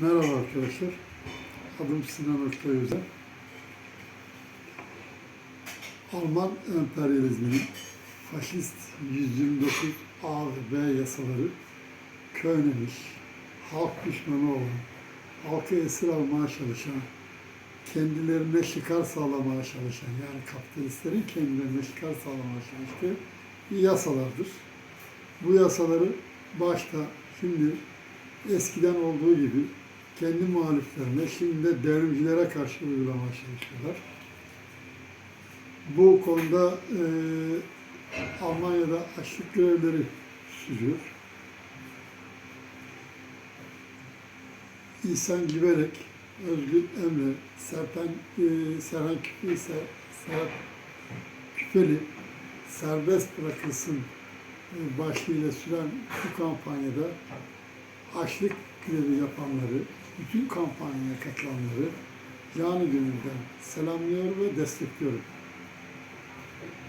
Merhaba arkadaşlar. Adım Sinan Oktay Özel. Alman emperyalizminin faşist 129 A ve B yasaları köynemiş, halk düşmanı olan, halkı esir almaya çalışan, kendilerine çıkar sağlamaya çalışan, yani kapitalistlerin kendilerine çıkar sağlamaya çalıştığı yasalardır. Bu yasaları başta şimdi eskiden olduğu gibi kendi muhaliflerine, şimdi de devrimcilere karşı uygulamaya çalışıyorlar. Bu konuda e, Almanya'da açlık grevleri sürüyor. İhsan Giberek, Özgür Emre, Serpen, e, Serhan Küpe ise Serhat Küpeli serbest bırakılsın e, başlığıyla süren bu kampanyada açlık grevi yapanları, bütün kampanyaya katılanları canı gönülden selamlıyor ve destekliyorum.